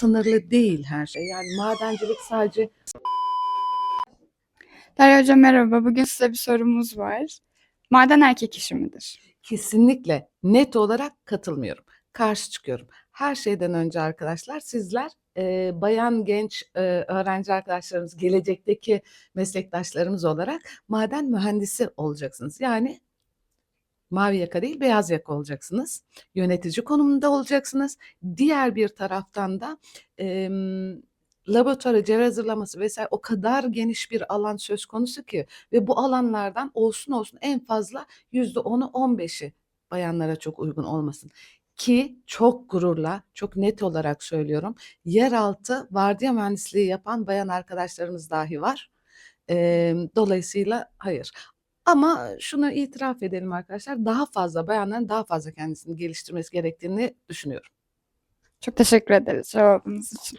sınırlı değil her şey. Yani madencilik sadece Derya Hocam merhaba. Bugün size bir sorumuz var. Maden erkek işi midir? kesinlikle net olarak katılmıyorum. Karşı çıkıyorum. Her şeyden önce arkadaşlar sizler e, bayan genç e, öğrenci arkadaşlarımız, gelecekteki meslektaşlarımız olarak maden mühendisi olacaksınız. Yani mavi yaka değil beyaz yaka olacaksınız. Yönetici konumunda olacaksınız. Diğer bir taraftan da em, laboratuvarı, cevher hazırlaması vesaire o kadar geniş bir alan söz konusu ki ve bu alanlardan olsun olsun en fazla yüzde onu 15'i bayanlara çok uygun olmasın. Ki çok gururla, çok net olarak söylüyorum. Yeraltı vardiya mühendisliği yapan bayan arkadaşlarımız dahi var. Em, dolayısıyla hayır. Ama şunu itiraf edelim arkadaşlar, daha fazla bayanların daha fazla kendisini geliştirmesi gerektiğini düşünüyorum. Çok teşekkür ederiz cevabınız için.